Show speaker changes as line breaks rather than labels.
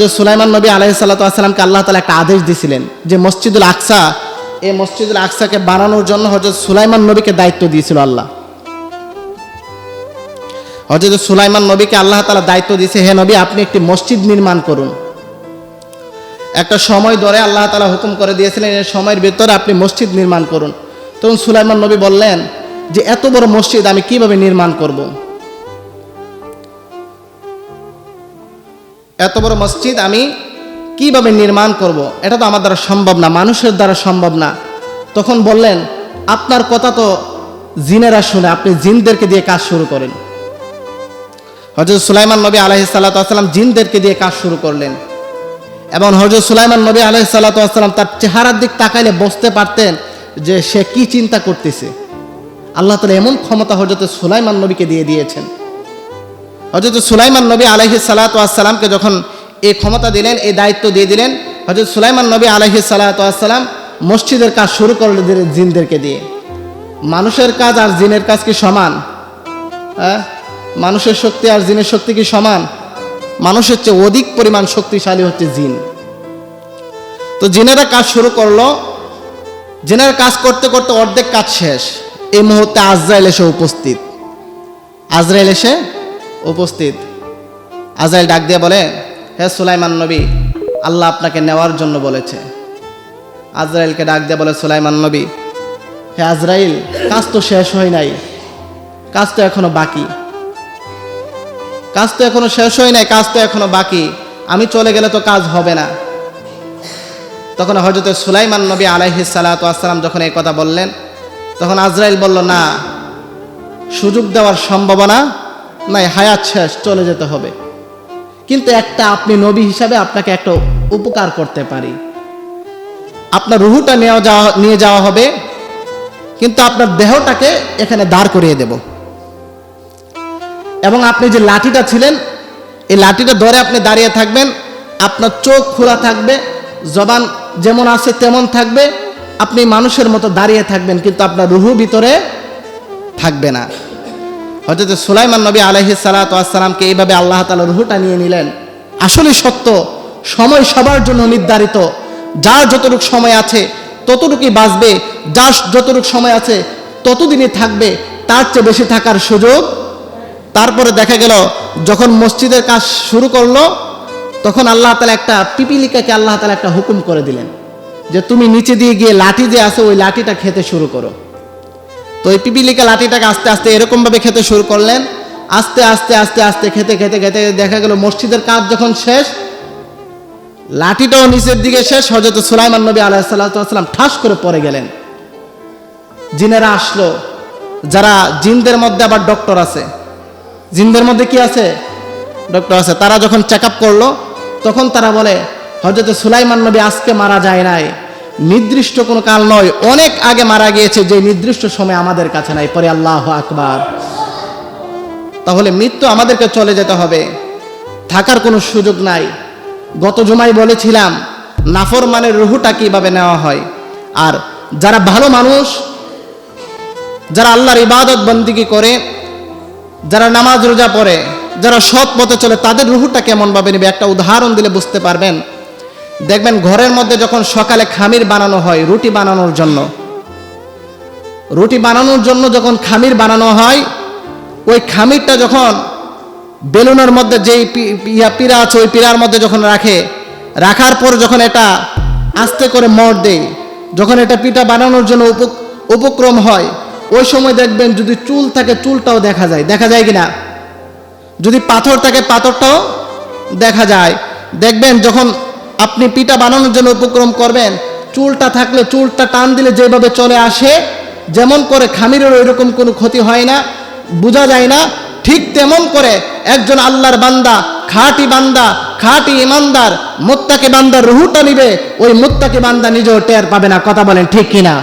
যে সুলাইমান নবী আলাহি সাল্লাতামকে আল্লাহ তালা একটা আদেশ দিয়েছিলেন যে মসজিদুল আকসা, এই মসজিদুল আকসাকে বানানোর জন্য হজরত সুলাইমান নবীকে দায়িত্ব দিয়েছিল আল্লাহ। হজরত সুলাইমান নবীকে আল্লাহ তালা দায়িত্ব দিয়েছে, হে নবী, আপনি একটি মসজিদ নির্মাণ করুন। একটা সময় ধরে আল্লাহ তালা হুকুম করে দিয়েছিলেন, এই সময়ের ভিতরে আপনি মসজিদ নির্মাণ করুন। তখন সুলাইমান নবী বললেন যে, এত বড় মসজিদ আমি কীভাবে নির্মাণ করব? এত বড় মসজিদ আমি কীভাবে নির্মাণ করব? এটা তো আমার দ্বারা সম্ভব না, মানুষের দ্বারা সম্ভব না। তখন বললেন, আপনার কথা তো জিনেরা শুনে, আপনি জিনদেরকে দিয়ে কাজ শুরু করেন। হজরত সুলাইমান নবী আলহি সাল্লাতাম জিনদেরকে দিয়ে কাজ শুরু করলেন। এবং হজরত সুলাইমান নবী আলহি সাল্লাতাম তার চেহারার দিক তাকাইলে বুঝতে পারতেন যে সে কি চিন্তা করতেছে। আল্লাহ তালা এমন ক্ষমতা হজরত সুলাইমান নবীকে দিয়ে দিয়েছেন। হজরত সুলাইমান নবী আলহি সাল্লাতামকে যখন এই ক্ষমতা দিলেন এই দায়িত্ব দিয়ে দিলেন হজরত সুলাইমান নবী আলহি সাল্লাতাম মসজিদের কাজ শুরু দিলেন জিনদেরকে দিয়ে। মানুষের কাজ আর জিনের কাজ কি সমান? হ্যাঁ? মানুষের শক্তি আর জিনের শক্তি কি সমান? মানুষের চেয়ে অধিক পরিমাণ শক্তিশালী হচ্ছে জিন। তো জিনেরা কাজ শুরু করল, জিনের কাজ করতে করতে অর্ধেক কাজ শেষ। এই মুহূর্তে আজরাইল এসে উপস্থিত। আজরাইল এসে উপস্থিত। আজরাইল ডাক দিয়ে বলে, হে সুলাইমান নবী, আল্লাহ আপনাকে নেওয়ার জন্য বলেছে। আজরাইলকে ডাক দিয়ে বলে, সুলাইমান নবী, হে আজরাইল, কাজ তো শেষ হয় নাই, কাজ তো এখনও বাকি। কাজ তো এখনও শেষ হয় নাই, কাজ তো এখনও বাকি। আমি চলে গেলে তো কাজ হবে না। তখন হজরত সুলাইমান নবী আলাইহি সালাতাম যখন এই কথা বললেন, তখন আজরাইল বলল, না, সুযোগ দেওয়ার সম্ভাবনা নাই, হায়াত শেষ, চলে যেতে হবে। কিন্তু একটা আপনি নবী হিসাবে আপনাকে একটা উপকার করতে পারি। আপনার রুহুটা নেওয়া যাওয়া, নিয়ে যাওয়া হবে, কিন্তু আপনার দেহটাকে এখানে দাঁড় করিয়ে দেব। এবং আপনি যে লাঠিটা ছিলেন, এই লাঠিটা ধরে আপনি দাঁড়িয়ে থাকবেন, আপনার চোখ খোলা থাকবে, জবান যেমন আছে তেমন থাকবে, আপনি মানুষের মতো দাঁড়িয়ে থাকবেন, কিন্তু আপনার রুহু ভিতরে থাকবে না। হজরত সুলাইমান নবী আলহি সালাতামকে এইভাবে আল্লাহ তালা রুহুটা নিয়ে নিলেন। আসলে সত্য, সময় সবার জন্য নির্ধারিত। যার যতটুক সময় আছে, ততটুকুই বাঁচবে। যার যতটুক সময় আছে, ততদিনই থাকবে। তার চেয়ে বেশি থাকার সুযোগ। তারপরে দেখা গেল, যখন মসজিদের কাজ শুরু করল, তখন আল্লাহ তালা একটা পিপিলিকাকে আল্লাহ তালা একটা হুকুম করে দিলেন যে, তুমি নিচে দিয়ে গিয়ে লাঠি যে আছে, ওই লাঠিটা খেতে শুরু করো। তো ওই পিপিলিকা লাঠিটাকে আস্তে আস্তে এরকমভাবে খেতে শুরু করলেন। আস্তে আস্তে আস্তে আস্তে খেতে খেতে খেতে দেখা গেল মসজিদের কাজ যখন শেষ, লাঠিটাও নিচের দিকে শেষ হজরত সুলাইমান নবী আলাইসাল্লাম ঠাস করে পড়ে গেলেন। জিনেরা আসলো। যারা জিনদের মধ্যে আবার ডক্টর আছে। জিনদের মধ্যে কি আছে? ডক্টর আছে। তারা যখন চেক আপ করল, তখন তারা বলে হজরত সুলাইমান নবী আজকে মারা যায় নাই। নির্দিষ্ট কোনো কাল নয়, অনেক আগে মারা গিয়েছে, যে নির্দিষ্ট সময় আমাদের কাছে নাই। পরে আল্লাহ আকবার। তাহলে মৃত্যু আমাদেরকে চলে যেতে হবে। থাকার কোনো সুযোগ নাই। গত জমাই বলেছিলাম নাফর মানের রুহুটা কীভাবে নেওয়া হয়? আর যারা ভালো মানুষ, যারা আল্লাহর ইবাদত বন্দিগি করে, যারা নামাজ রোজা পড়ে, যারা সৎ পথে চলে, তাদের রুহুটা কেমনভাবে নেবে? একটা উদাহরণ দিলে বুঝতে পারবেন। দেখবেন ঘরের মধ্যে যখন সকালে খামির বানানো হয়, রুটি বানানোর জন্য। রুটি বানানোর জন্য যখন খামির বানানো হয়, ওই খামিরটা যখন বেলুনের মধ্যে যেই ইয়া পিড়া আছে, ওই পিড়ার মধ্যে যখন রাখে, রাখার পর যখন এটা আস্তে করে মর দেয়, যখন এটা পিঠা বানানোর জন্য উপক্রম হয়, ওই সময় দেখবেন যদি চুল থাকে, চুলটাও দেখা যায়। দেখা যায় কিনা? যদি পাথর থাকে, পাথরটাও দেখা যায়। দেখবেন যখন আপনি পিঠা বানানোর জন্য উপক্রম করবেন, চুলটা থাকলে চুলটা টান দিলে যেভাবে চলে আসে, যেমন করে খামিরের ওইরকম কোনো ক্ষতি হয় না, বোঝা যায় না, ঠিক তেমন করে একজন আল্লাহর বান্দা, খাটি বান্দা, খাটি ইমানদার, মোত্তাকে বান্দার রুহুটা নিবে, ওই মোত্তাকে বান্দা নিজেও টের পাবে না, কথা বলেন ঠিক কিনা?